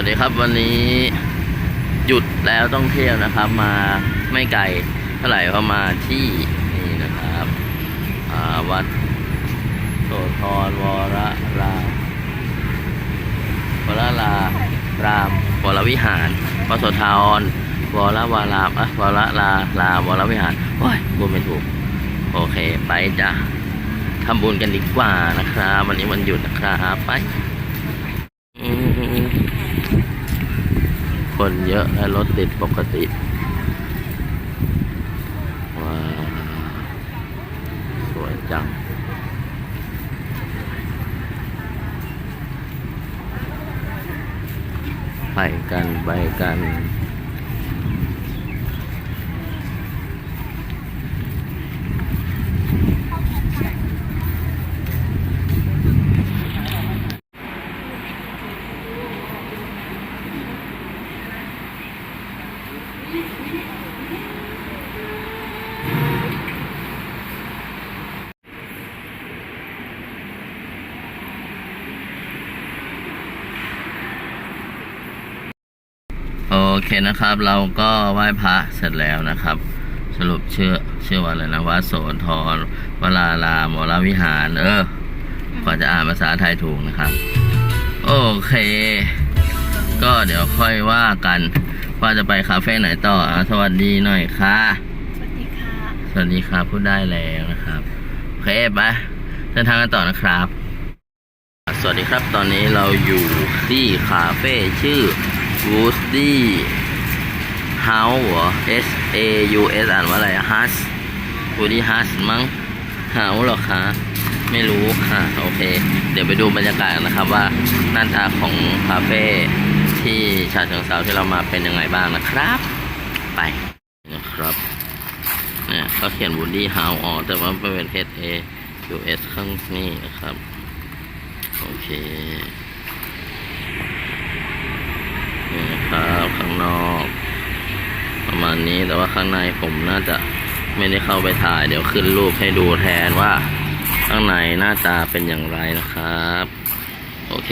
วัสดีครับวันนี้หยุดแล้วต้องเที่ยวนะครับ มาไม่ไกลเท่าไหร่ก็มาที่นี่นะครับวัดโสธรวรรามวรลารามวรวิหารวัดโสธรวรวารามอะวรลาลาวรวิหารโอ้ยพูดไม่ถูก โอเคไปจ้ะทำบุญกันดีกว่านะครับ วันนี้วันหยุดนะครับไป คนเยอะและรถติดปกติว้าสวยจัง ไปกัน ไปกัน โอเคนะครับเราก็ไหว้พระเสร็จแล้วนะครับ สรุปเชื่อเชื่อว่าอะไรนะวัดโสธรวรารามวรวิหาร เออก่อนจะอ่านภาษาไทยถูกนะครับ โอเค ก็เดี๋ยวค่อยว่ากัน ว่าจะไปคาเฟ่ไหนต่ออะสวัสดีหน่อยค่ะ สวัสดีค่ะ สวัสดีครับพูดได้แล้วนะครับโอเคไปเดินทางกันต่อนะครับ สวัสดีครับตอนนี้เราอยู่ที่คาเฟ่ชื่อ Woody House เหรอ S A U S อ่านว่าอะไร House Woody House มั้ง House เหรอคะไม่รู้ค่ะ โอเค เดี๋ยวไปดูบรรยากาศกันนะครับว่าหน้าตาของคาเฟ่ ที่ชาเชิงเซาที่เรามาเป็นยังไงบ้างนะครับ ไปนะครับเนี่ยเขาเขียน Woody House อ๋อแต่ว่าเป็น S A U S ข้างนี้นะครับ โอเคนี่นะครับข้างนอก ประมาณนี้แต่ว่าข้างในผมน่าจะไม่ได้เข้าไปถ่าย เดี๋ยวขึ้นรูปให้ดูแทนว่า ข้างในหน้าตาเป็นอย่างไรนะครับ โอเค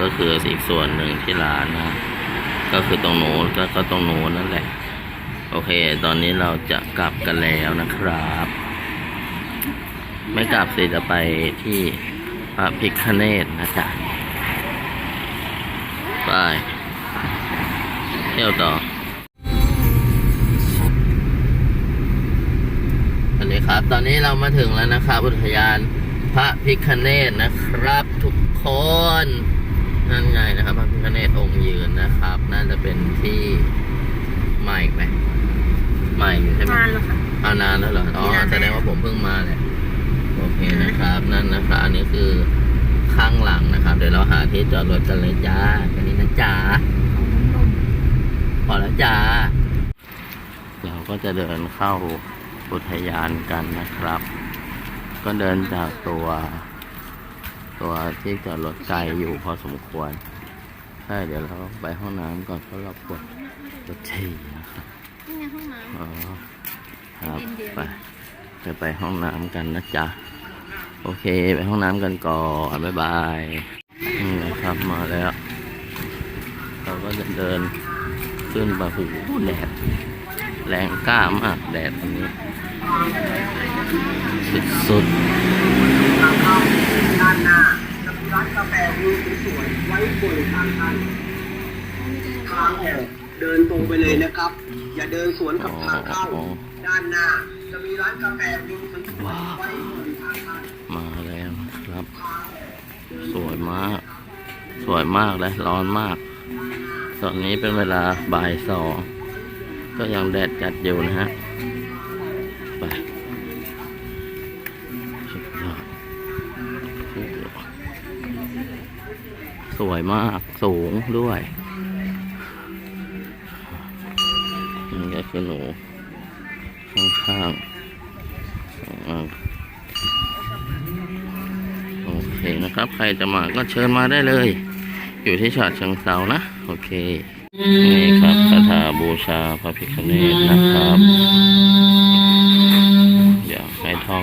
ก็คืออีกส่วนหนึ่งที่ร้านนะก็คือตรงโน้นก็ก็ตรงโน้นนั่นแหละ โอเค ตอนนี้เราจะกลับกันแล้วนะครับ ไม่กลับสิจะไปที่พระพิคเนตนะจ๊ะไปเที่ยวต่อสวัสดีครับ ตอนนี้เรามาถึงแล้วนะครับอุทยานพระพิคเนตนะครับทุกคน นั่นไงนะครับพระพิคเนตองค์ยืนนะครับ น่าจะเป็นที่ใหม่ไหมใหม่อยู่ใช่ไหมนานแล้วค่ะ อานานแล้วเหรออ๋อนานแล้วแสดงว่าผมเพิ่งมาแหละโอเคนะครับ นั่นนะครับอันนี้คือข้างหลังนะครับ เดี๋ยวเราหาที่จอดรถกันเลยจ้าแค่นี้นะจ้าพอแล้วจ้าเราก็จะเดินเข้าอุทยานกันนะครับ ก็เดินจากตัว ตัวที่จอดรถไกลอยู่พอสมควรใช่เดี๋ยวเราไปห้องน้ำก่อนเพราะเราปวดรถทีนะครับนี่ไงห้องน้อ๋อครับไปไปไปห้องน้ำกันนะจ๊ะโอเค ไปห้องน้ำกันก่อนบ๊ายบายนี่นะครับมาแล้ว เราก็จะเดินขึ้นไปหูแดดแรงกล้ามากแดดอันนี้ สุด ด้านหน้าจะมีร้านกาแฟวิวสวยๆไว้บริการท่านทางออกเดินตรงไปเลยนะครับ อย่าเดินสวนกับทางเข้าด้านหน้า จะมีร้านกาแฟวิวสวยๆไว้บริการท่านๆมาแล้วนะครับ สวยมาก สวยมากเลยร้อนมาก ตอนนี้เป็นเวลาบ่ายสองก็ยังแดดจัดอยู่นะฮะ สวยมากสูงด้วยนี่ก็คือหนูข้างๆโอเคนะครับ ใครจะมาก็เชิญมาได้เลย อยู่ที่ฉาดเชิงเซานะ โอเค นี่ครับคาถาบูชาพระพิฆเนศนะครับ เดี๋ยวให้ท่อง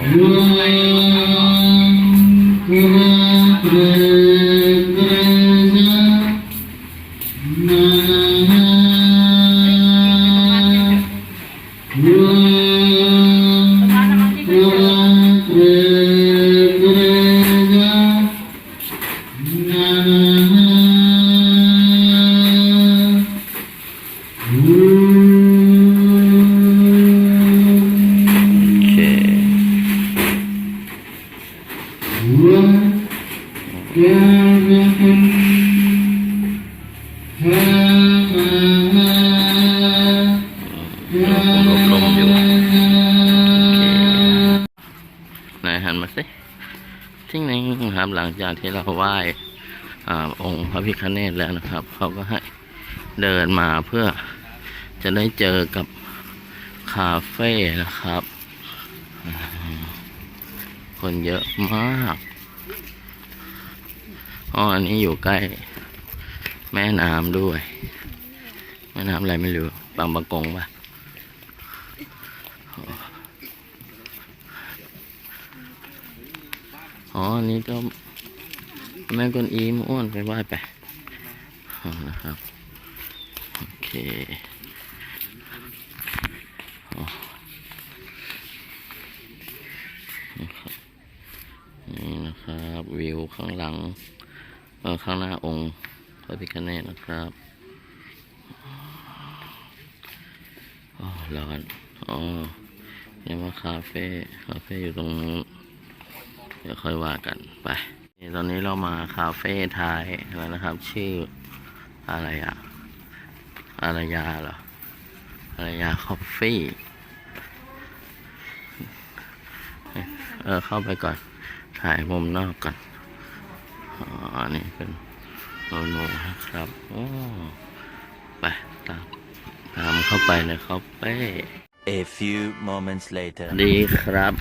ายหันมาสิทิ้งนึงครับ หลังจากที่เราไหว้อองค์พระพิฆเนศแล้วนะครับ เขาก็ให้เดินมาเพื่อจะได้เจอกับคาเฟ่นะครับ คนเยอะมากอ๋ออันนี้อยู่ใกล้แม่น้ำด้วย แม่น้ำอะไรไม่รู้บางประกงปะ อ๋อ อันนี้ก็แม่กวนอีมอ้วนไปไหว้ไปนะครับ โอเคนะครับนี่นะครับวิวข้างหลังเออข้างหน้าองค์พระพิฆเนศนะครับอ๋อร้อนอ๋อเนี่ยว่าคาเฟ่คาเฟ่อยู่ตรงนู้น เดี๋ยวค่อยว่ากันไปนี่ตอนนี้เรามาคาเฟ่ไทยแล้วนะครับ ชื่ออะไรอะอารยาเหรออารยาคอฟฟี่เออเข้าไปก่อน ถ่ายมุมนอกก่อนอ๋อนี่เป็นโนโนนะครับโอ้ไปตามตามเข้าไปในคาเฟ่ A few moments later. ดีครับ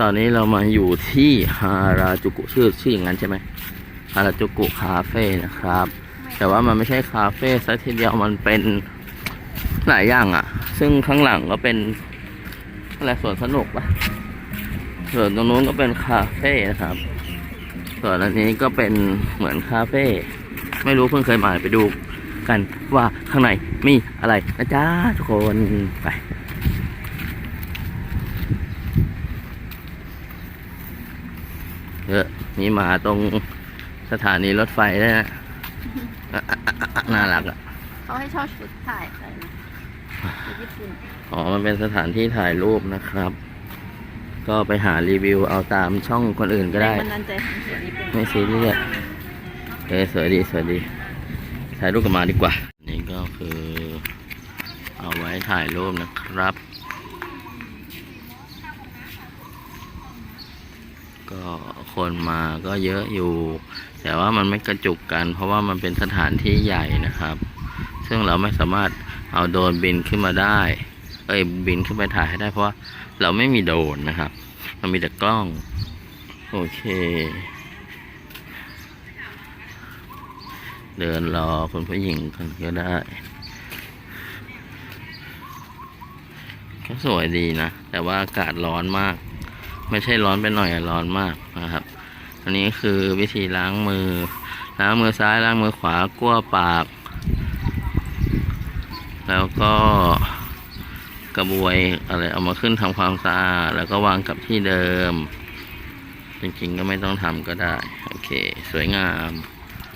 ตอนนี้เรามาอยู่ที่ฮาราจูกุชื่อชื่ออย่างนั้นใช่ไหมฮาราจูกุคาเฟ่นะครับ แต่ว่ามันไม่ใช่คาเฟ่ซะทีเดียวมันเป็นหลายอย่างอะ่ะ ซึ่งข้างหลังก็เป็นอะไรสวนสนุกปะส่วนตรงนู้นก็เป็นคาเฟ่นะครับ ส่วนอันนี้ก็เป็นเหมือนคาเฟ่ไม่รู้เพิ่งเคยมาไปดูกันว่าข้างในมีอะไรนะจ๊ะทุกคนไป เออ มีหมาตรงสถานีรถไฟด้วยนะอะอะอะอะน่ารักอะเขาให้ชอบชุดถ่ายอะไรนะชุดญี่ปุ่นอ๋อ มันเป็นสถานที่ถ่ายรูปนะครับ ก็ไปหารีวิวเอาตามช่องคนอื่นก็ได้ แรงบันดาลใจของสวนญี่ปุ่นไม่ซีเรียสเออสวยดีสวยดีถ่ายรูปกันมาดีกว่า นี่ก็คือ เอาไว้ถ่ายรูปนะครับ ก็ คนมาก็เยอะอยู่ แต่ว่ามันไม่กระจุกกัน เพราะว่ามันเป็นสถานที่ใหญ่นะครับ ซึ่งเราไม่สามารถเอาโดรนบินขึ้นมาได้ เอ้ยบินขึ้นไปถ่ายให้ได้เพราะว่าเราไม่มีโดรนนะครับเรามีแต่กล้อง โอเค เดินรอคนผู้หญิงกันก็ได้ก็สวยดีนะ แต่ว่าอากาศร้อนมาก ไม่ใช่ร้อนไปหน่อยร้อนมากนะครับ อันนี้คือวิธีล้างมือ ล้างมือซ้ายล้างมือขวากั้วปาก แล้วก็กระบวยอะไรเอามาขึ้นทำความสะอาดแล้วก็วางกับที่เดิม จริงๆก็ไม่ต้องทำก็ได้ โอเค สวยงาม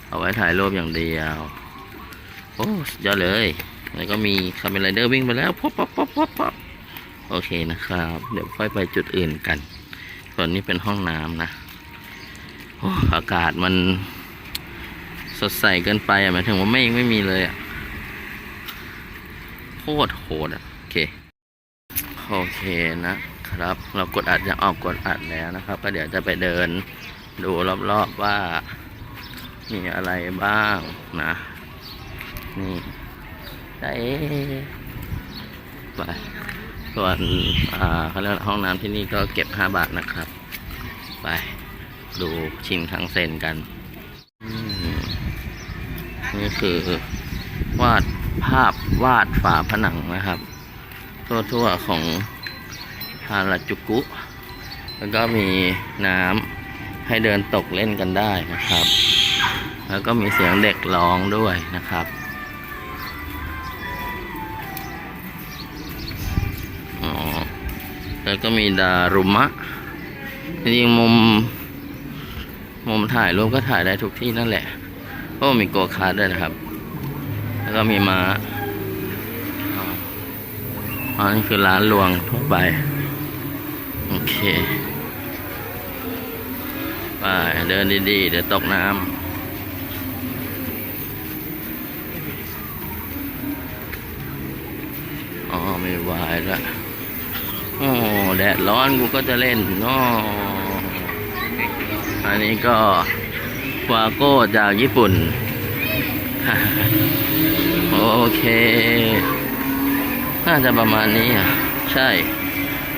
เอาไว้ถ่ายรูปอย่างเดียว โอ้สุดยอดเลยแล้วก็มีคาเมนไรเดอร์วิ่งไปแล้วป๊อปป๊อปป๊อปป๊อปโอเคนะครับ เดี๋ยวค่อยไปจุดอื่นกัน ส่วนนี้เป็นห้องน้ำนะโอ้อากาศมันสดใสเกินไปอะหมายถึงว่าเมฆไม่มีเลยอะโคตรโหดอะโอเคโอเคนะครับ เรากดอัดยังออกกดอัดแล้วนะครับ ก็เดี๋ยวจะไปเดินดูรอบๆว่า มีอะไรบ้างนะ นี่ได้ไป ส่วนอ่าเขาเรียกห้องน้ำที่นี่ก็เก็บห้าบาทนะครับ ไปดูชิมทั้งเซนกัน นี่คือ วาดภาพวาดฝาผนังนะครับ ทั่วๆของฮาราจูกุ แล้วก็มีน้ำให้เดินตกเล่นกันได้นะครับ แล้วก็มีเสียงเด็กร้องด้วยนะครับ แล้วก็มีดารุมะจริงๆมุม มุมถ่ายรูปก็ถ่ายได้ทุกที่นั่นแหละเพราะมีโกคาร์ทด้วยนะครับ แล้วก็มีม้าอ๋อนี่คือร้านรวงทั่วไป โอเค ไป เดินดีๆ เดี๋ยวตกน้ำอ๋อ ไม่วายละ โอ้แดดร้อนกูก็จะเล่นเนาะอันนี้ก็วาโก้จากญี่ปุ่น โอเค น่าจะประมาณนี้อะ ใช่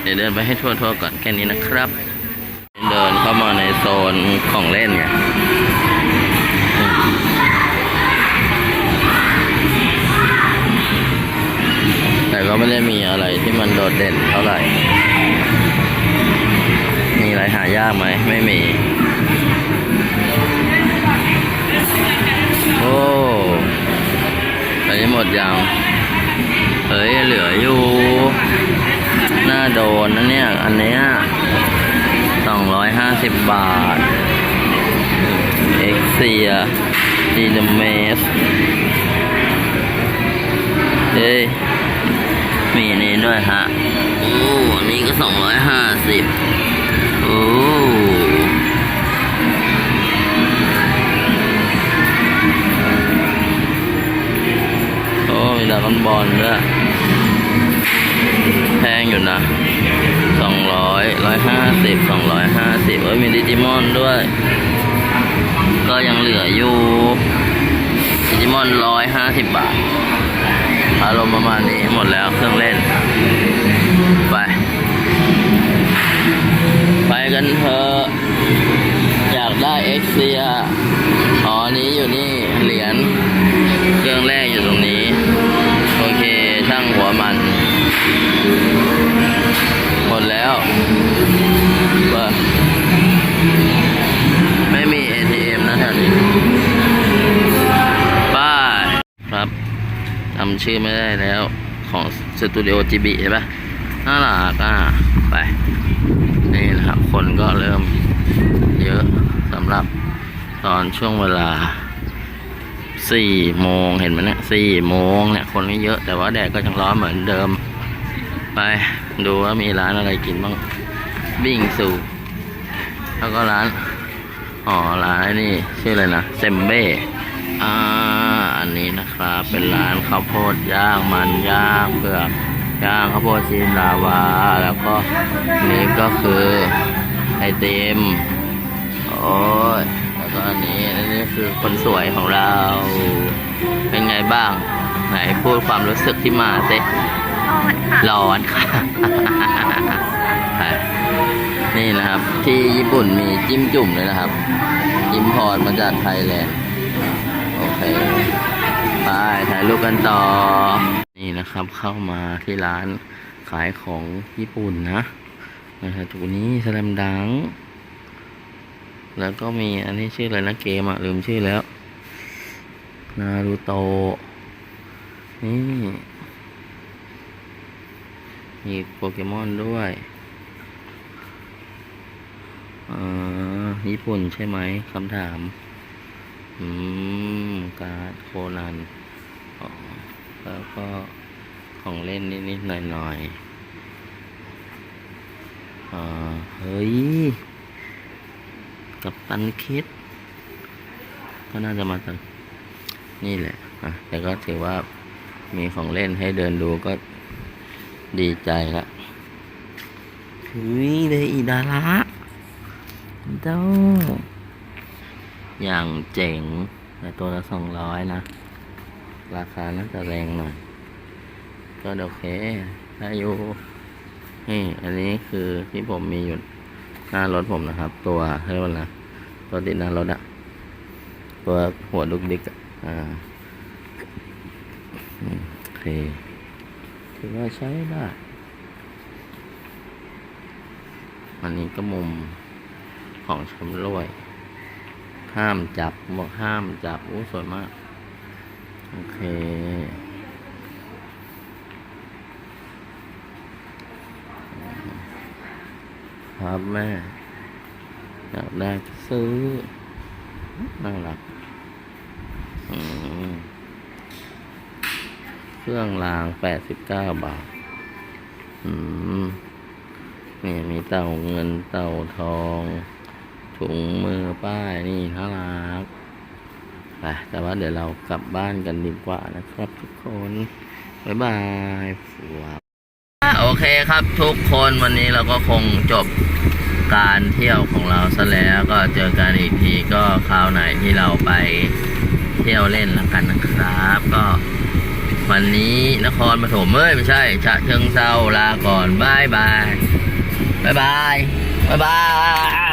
เดี๋ยวเดินไปให้ทั่วๆก่อนแค่นี้นะครับ เดินเข้ามาในโซนของเล่นไง ก็ไม่ได้มีอะไรที่มันโดดเด่นเท่าไหร่ มีอะไรหายากไหม ไม่มี โอ้อันนี้หมดยังเฮ้ย เหลืออยู่ น่าโดนนะเนี่ย อันเนี้ยสองร้อยห้าสิบบาท เอ็กเซียดีนเมสเฮ้ย มีนี่ด้วยฮะโอ้อันนี้ก็สองร้อยห้าสิบโอ้โอ้มีดรากอนบอลด้วยแพงอยู่นะสองร้อยร้อยห้าสิบสองร้อยห้าสิบเอ้ยมีดิจิมอนด้วย ก็ยังเหลืออยู่ดิจิมอนร้อยห้าสิบบาท อารมณ์ประมาณนี้หมดแล้วเครื่องเล่น ไป ไปกันเถอะอยากได้เอ็กเซียอ๋ออันนี้อยู่นี่เหรียญเครื่องแรกอยู่ตรงนี้ โอเคช่างหัวมัน หมดแล้วำชื่อไม่ได้แล้ว ของสตูดิโอจีบีใช่ปะน่ารักอะไป นี่นะครับ คนก็เริ่มเยอะสำหรับตอนช่วงเวลาสี่โมงเห็นไหมเนี่ยสี่โมงเนี่ยคนไม่เยอะแต่ว่าแดดก็ยังร้อนเหมือนเดิม ไปดูว่ามีร้านอะไรกินบ้างบิ่งซูแล้วก็ร้านอ๋อร้านนี่ชื่ออะไรนะเซมเบ้อ่า อันนี้นะครับ เป็นร้านข้าวโพดย่างมันย่างเผือกย่างข้าวโพดชีนลาวา แล้วก็นี่ก็คือไอติมโอ้ยแล้วก็อันนี้อันนี้คือคนสวยของเรา เป็นไงบ้าง ไหนพูดความรู้สึกที่มาสิอ่อนค่ะร้อนค่ะไปนี่นะครับ ที่ญี่ปุ่นมีจิ้มจุ่มเลยนะครับ อิมพอร์ตมาจากไทยแลนด์โอเค ไปถ่ายรูปกันต่อ นี่นะครับเข้ามาที่ร้านขายของญี่ปุ่นนะนะครับตัวนี้สแลมดัง แล้วก็มีอันนี้ชื่ออะไรนะเกมอะลืมชื่อแล้ว นารูโตนี่มีโปเกมอนด้วยอ่าญี่ปุ่นใช่ไหมคำถาม อืม การ์ดโคนันอ๋อแล้วก็ของเล่นนิดๆหน่อยๆอ่าเฮ้ย กับตันคิด ก็น่าจะมาจากนี่แหละอะแต่ก็ถือว่ามีของเล่นให้เดินดูก็ดีใจละเฮ้ยเลยอีดาระเจ้า อย่างเจ๋งแต่ตัวละสองร้อยนะ ราคาน่าจะแรงหน่อย ก็โอเคถ้าอยู่นี่อันนี้คือที่ผมมีอยู่หน้ารถผมนะครับ ตัวเรียกว่าอะไรตัวติดหน้ารถอะตัวหัวดุกดิกอ่าโอเคถือว่าใช้ได้อันนี้ก็มุมของชำรวย ห้ามจับบอกห้ามจับอู้สวยมาก โอเค ครับแม่ อยากได้ซื้อ น่ารักเครื่องรางแปดสิบเก้าบาท อืมนี่มีเต่าเงินเต่าทอง ถุงมือป้ายนี่น่ารักไปแต่ว่าเดี๋ยวเรากลับบ้านกันดีกว่านะครับทุกคน บ๊ายบายว้าวโอเคครับทุกคนวันนี้เราก็คงจบการเที่ยวของเราซะแล้วก็เจอกันอีกทีก็คราวไหนที่เราไปเที่ยวเล่นแล้วกันนะครับ ก็วันนี้นครปฐมเอ้ยไม่ใช่ฉะเชิงเซาลาก่อนบายบายบายบายบายบาย